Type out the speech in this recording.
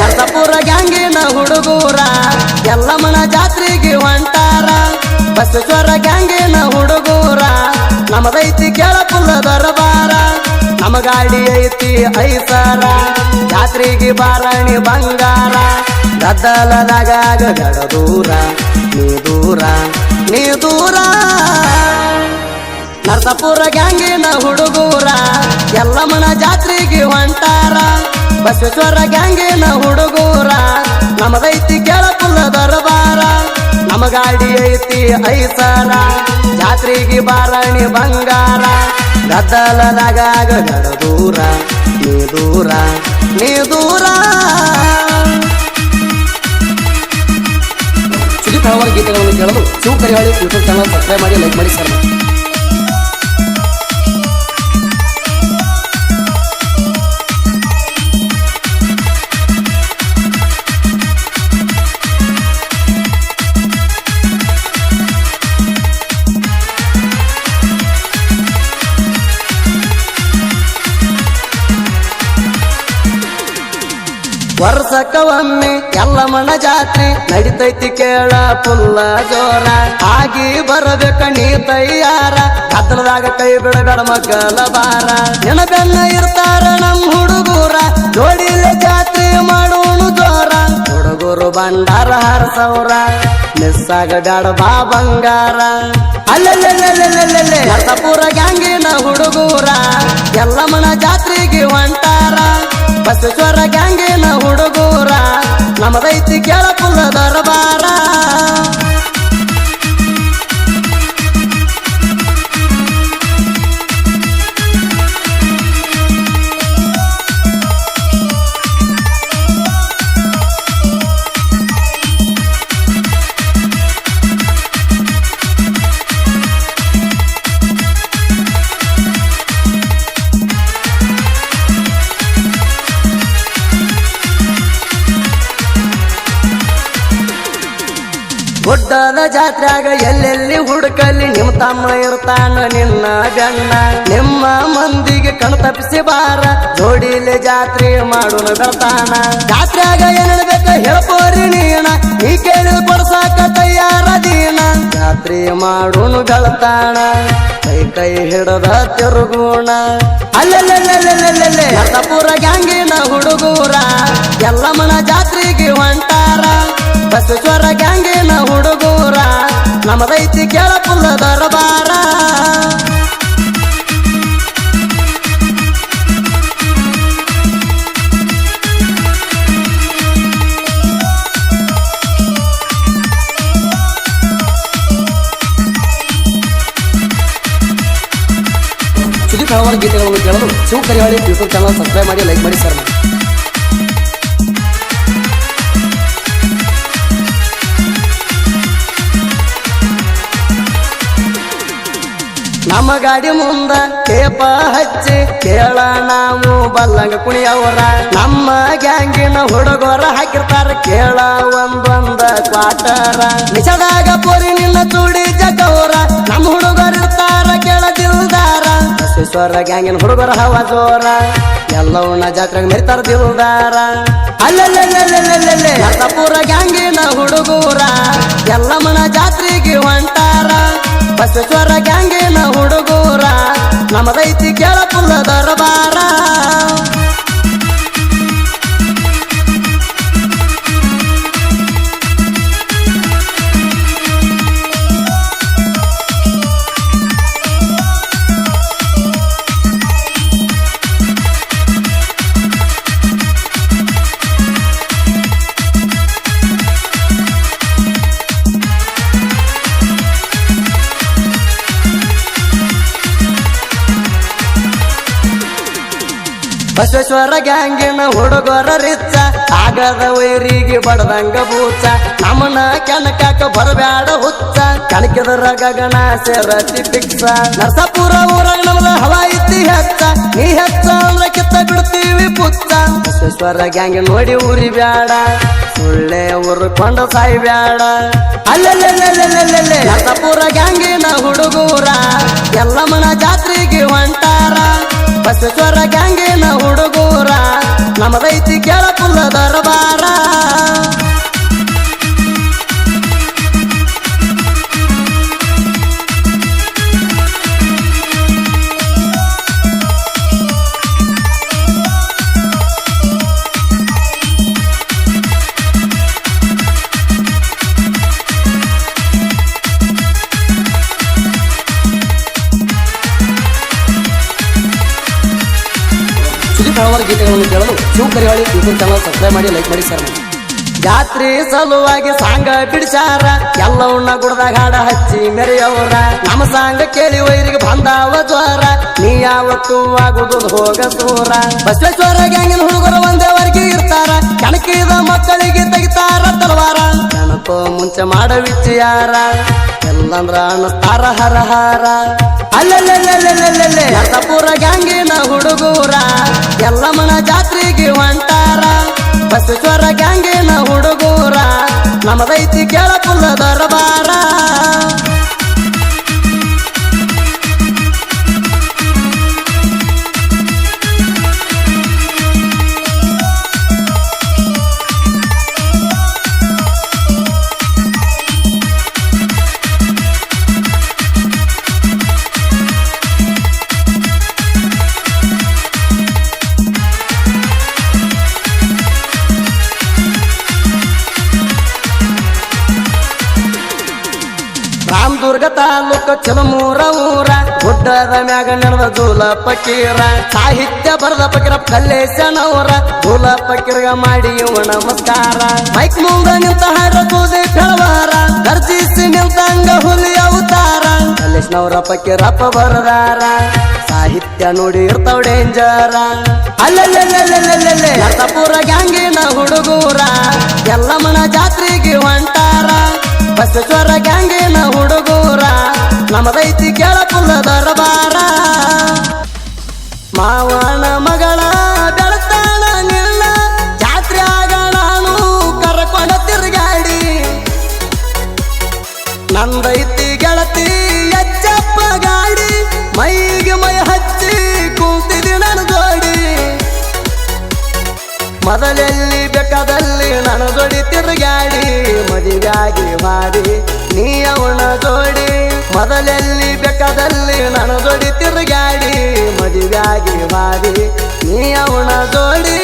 ನರಸಪುರ ಗ್ಯಾಂಗಿನ ಹುಡುಗೂರ ಎಲ್ಲಮ್ಮನ ಜಾತ್ರೆಗೆ ಹೊಂಟಾರ ಬಸವೇಶ್ವರ ಗ್ಯಾಂಗಿನ ಹುಡುಗೂರ ನಮದೈತಿ ಕೆಳಪುಲ್ಲ ದರಬಾರ ನಮ್ಮ ಗಾಡಿ ಐತಿ ಐಸಾರ ಜಾತ್ರೆಗೆ ಬಾರಾಣಿ ಬಂಗಾರ ಗದ್ದಲದಾಗ ಗಡ ದೂರ ನೀ ದೂರ ನೀ ದೂರ ನರಸಪುರ ಗ್ಯಾಂಗಿನ ಹುಡುಗೂರ ಎಲ್ಲಮ್ಮನ ಜಾತ್ರೆಗೆ ಹೊಂಟಾರ ಬಸವೇಶ್ವರ ಗ್ಯಾಂಗಿನ ಹುಡುಗೂರ. ನಮದೈತಿ ಕೆಳಕುಲ ದರಬಾರ. ನಮ ಗಾಡಿ ಐತಿ ಐಸಾರ. ಜಾತ್ರೆಗೆ ಬಾರಾಣಿ ಬಂಗಾರ. ಗದ್ದಲದಾಗ ದೂರ. ನೀ ದೂರ ನೀ ದೂರ. ಸುಜಿತ್ ಹಲವಾರು ಗೀತೆಗಳನ್ನು ಕೇಳಲು Shiva Karihali YouTube channel subscribe ಮಾಡಿ ಲೈಕ್ ಮಾಡಿ. ಸರ್ ವರ್ಷಕ್ಕ ಒಮ್ಮೆ ಎಲ್ಲಮ್ಮನ ಜಾತ್ರೆ ನಡಿತೈತಿ ಕೇಳ ಪುಲ್ಲ ಜೋರ. ಆಗಿ ಬರಬೇಕ ನೀ ತಯ್ಯಾರ ಕತ್ತಲದಾಗ ಕೈ ಬಿಡಬೇಡ ಮಗಲ ಬಾರ ನೆನಬೆನ್ನ ಇರ್ತಾರ ನಮ್ ಹುಡುಗೂರ. ಜೋಡಿಲೆ ಜಾತ್ರೆ ಮಾಡೋಣ ಜೋರ. ಹುಡುಗರು ಬಂಡಾರ ಹಾರ ಸೌರ ಮಿಸ್ಸಾಗ ಆಗಬೇಡ ಬಾ ಬಂಗಾರ. ಅಲ್ಲಪುರ ಗ್ಯಾಂಗಿನ ಹುಡುಗೂರ. ಎಲ್ಲಮ್ಮನ ಜಾತ್ರೆಗೆ ಹೊಂಟಾರ. ಬಸವೇಶ್ವರ ಗ್ಯಾಂಗ್ ನಮದೈತಿ ಕೆಳಪುಲ್ಲ ದರಬಾರ ಜಾತ್ರ್ಯಾಗ ಎಲ್ಲೆಲ್ಲಿ ಹುಡುಕಲ್ಲಿ ನಿಮ್ಮ ತಮ್ಮ ಇರ್ತಾನ ನಿನ್ನ ಗಣ್ಣ ನಿಮ್ಮ ಮಂದಿಗೆ ಕಣ್ ತಪ್ಪಿಸಿ ಬಾರ. ಜೋಡಿಲೆ ಜಾತ್ರೆ ಮಾಡೋಣ ಬೆಳ್ತಾನ. ಜಾತ್ರಾಗ ಏನಿಡ್ಬೇಕ ಹೇಳ್ಬೋರಿ ನೀಣ ಈ ಕೇಳಿ ಕೊಡ್ಸಾಕ ತಯಾರ ದೀನ. ಜಾತ್ರೆ ಮಾಡೋನು ಬೆಳತಾಣ ಕೈ ಕೈ ಹಿಡದ ತಿರುಗೋಣ. ಅಲ್ಲಲ್ಲಲ್ಲಲ್ಲಲ್ಲೇ ನರಸಪುರ ಗ್ಯಾಂಗಿನ ಹುಡುಗೂರ. ಎಲ್ಲಮ್ಮನ ಜಾತ್ರೆಗೆ ಹೊಂಟಾರ. ಬಸವೇಶ್ವರ ಗ್ಯಾಂಗಿನ ಹುಡುಗೂರ. ನಮದೈತಿ ಕೆಳಪುಲ್ಲ ದರಬಾರ. ಸುದೀಪ್ ಹಲವಾರು ಗೀತೆಗಳನ್ನು ಕೇಳಲು Shiva Karihali YouTube channel subscribe ಮಾಡಿ, ಲೈಕ್ ಮಾಡಿ ಸರ್ ನಮ್ಮ ಗಾಡಿ ಮುಂದ ಕೇಪ ಹಚ್ಚಿ ಕೇಳ ನಾವು ಬಲ್ಲಂಗ ಕುಣಿಯವರ. ನಮ್ಮ ಗ್ಯಾಂಗಿನ ಹುಡುಗರ ಹಾಕಿರ್ತಾರ, ಕೇಳ ಒಂದೊಂದ ಕ್ವಾಟರ. ನಿಜದಾಗ ಪೋರಿ ನಿನ್ನ ಚೂಡಿ ಜಗವರ ನಮ್ಮ ಕೇಳ ದಿಲ್ದಾರ ಸ್ವರ ಗ್ಯಾಂಗಿನ ಹುಡುಗರ ಹವ ಜೋರ. ಎಲ್ಲವನ್ನ ಜಾತ್ರೆಗೆ ಮೆರಿತಾರ ದಿಲ್ದಾರ. ಅಲ್ಲಲ್ಲಲ್ಲಲ್ಲಲ್ಲೇ ಪೂರ ಗ್ಯಾಂಗಿನ ಹುಡುಗೂರ. ಎಲ್ಲಮ್ಮನ ಜಾತ್ರೆ ಬಸವೇಶ್ವರ ಗ್ಯಾಂಗಿನ ಹುಡುಗೂರ ನಮದೈತಿ ಕೆಳಪುಲ್ಲ ದರಬಾರ ಬಸವೇಶ್ವರ ಗ್ಯಾಂಗಿನ ಹುಡುಗರ ರಿಚ್ಚ ಆಗದ ವೈರಿಗೆ ಬಡದಂಗ ಬೂಚ ನಮ್ಮನ ಕೆನಕಾಕ ಬರಬ್ಯಾಡ ಹುಚ್ಚ ಕಣಕಿದ್ರ ಗಗನ ಸೇರತಿ ಪಿಕ್ಸ. ನರಸಾಪುರ ಊರಾಗ ನಮ್ದ ಹವಾ ಇತ್ತಿ ಹೆಚ್ಚ, ನೀ ಹೆಚ್ಚ ಅಂದ್ರ ಕಿತ್ತ ಬಿಡ್ತೀವಿ ಪುಚ್ಚ. ಬಸವೇಶ್ವರ ಗ್ಯಾಂಗ್ ನೋಡಿ ಊರಿ ಬ್ಯಾಡ, ಸುಳ್ಳೆ ಊರ್ಕೊಂಡ ಸಾಯಿ ಬ್ಯಾಡ. ಅಲ್ಲಲ್ಲಲ್ಲಲ್ಲಲ್ಲೇ ನರಸಾಪುರ ಗ್ಯಾಂಗಿನ ಹುಡುಗೂರ, ಎಲ್ಲಮ್ಮನ ಜಾತ್ರೆಗೆ ಹೊಂಟಾರ ಬಸವೇಶ್ವರ ಗ್ಯಾಂಗಿನ ಹುಡುಗೂರ. ನಮ್ಮ ಕೇಳ ಪುಲ್ಲ ದರಬಾರ. ಹಲವಾರು ಗೀತೆಗಳನ್ನು ಕೇಳಲು Shiva Karivali YouTube channel subscribe ಮಾಡಿ, ಲೈಕ್ ಮಾಡಿ ಸರ್ ಮಾಡಿ. ಜಾತ್ರೆ ಸಲುವಾಗಿ ಸಾಂಗ ಬಿಡಿಸಾರ ಉಣ್ಣ ಗುಡ್ದಾಗ ಹಾಡ ಹಚ್ಚಿ ಮೆರೆಯವರ. ನಮ್ಮ ಸಾಂಗ ಕೇಳಿ ವೈರಿಗೆ ಬಂದಾವ ಜ್ವರ, ನೀ ಯಾವತ್ತು ಆಗುದು ಹೋಗ ಸೂರ. ಬಸವೇಶ್ವರ ಗ್ಯಾಂಗಿನ ಹುಡುಗರು ಒಂದೇ ವರ್ಗಿ ಇರ್ತಾರ, ಕಣಕಿದ ಮಕ್ಕಳಿಗೆ ತೆಗಿತಾರ ತಲವಾರ. ನೆನಪು ಮುಂಚೆ ಮಾಡ ಯಾರ ಎಲ್ಲಂದ್ರ ಹರ ಹರ ಅಲ್ಲಲ್ಲಲ್ಲಲ್ಲಲ್ಲಲ್ಲೇ ನರಸಪುರ ಗ್ಯಾಂಗಿನ ಹುಡುಗೂರ ಎಲ್ಲಮ್ಮನ ಜಾತ್ರೆಗೆ ಹೊಂಟಾರ ಬಸವೇಶ್ವರ ಗ್ಯಾಂಗಿನ ಹುಡುಗೂರ ನಮದೈತಿ ಕೇಳ ದರಬಾರ ತಾಲೂಕ ಚಲಮೂರ ಊರ, ಗುಡ್ಡದ ಮ್ಯಾಗ ನಡೆದ ಜೂಲ ಪಕೀರ. ಸಾಹಿತ್ಯ ಬರದ ಪಕೀರ ಕಲ್ಲೇಶನವರ ಜೂಲ ಪಕೀರ್ಗ ಮಾಡಿ ನಮಸ್ಕಾರ. ಮೈಕ್ ಮುಂದ ನಿಂತ ಹಾಡೋದೇ ಕಳವಾರ ಗರ್ಜಿಸಿ ನಿಂತಂಗ ಹುಲಿ ಅವತಾರ. ಕಲ್ಲೇಶನವರ ಪಕೀರಪ್ಪ ಬರದಾರ, ಸಾಹಿತ್ಯ ನೋಡಿ ಇರ್ತಾವ ಡೇಂಜರ. ಅಲ್ಲಲ್ಲಲ್ಲಲ್ಲಲ್ಲಲ್ಲೇ ನರಸಪುರ ಗ್ಯಾಂಗಿನ ಹುಡುಗೂರ ಎಲ್ಲಮ್ಮನ ಜಾತ್ರೆಗೆ ಹೊಂಟಾರ ಜ್ವರ ಗ್ಯಾಂಗಿನ ಹುಡುಗೂರ ನಮದೈತಿ ಕೇಳ ಪುಲ್ಲ ದರಬಾರ ಮಾವನ ಬೇಕಾದಲ್ಲಿ ನಾನು ಜೋಡಿ ತಿರುಗಾಡಿ, ಮದುವೆಯಾಗಿ ಮಾಡಿ ನೀ ಅವಣ ಜೋಡಿ. ಮೊದಲಲ್ಲಿ ಬೇಕಾದಲ್ಲಿ ನಾನು ಜೋಡಿ ತಿರುಗಾಡಿ, ಮದುವೆಯಾಗಿ ಮಾಡಿ ನೀ ಅವಣ ಜೋಡಿ.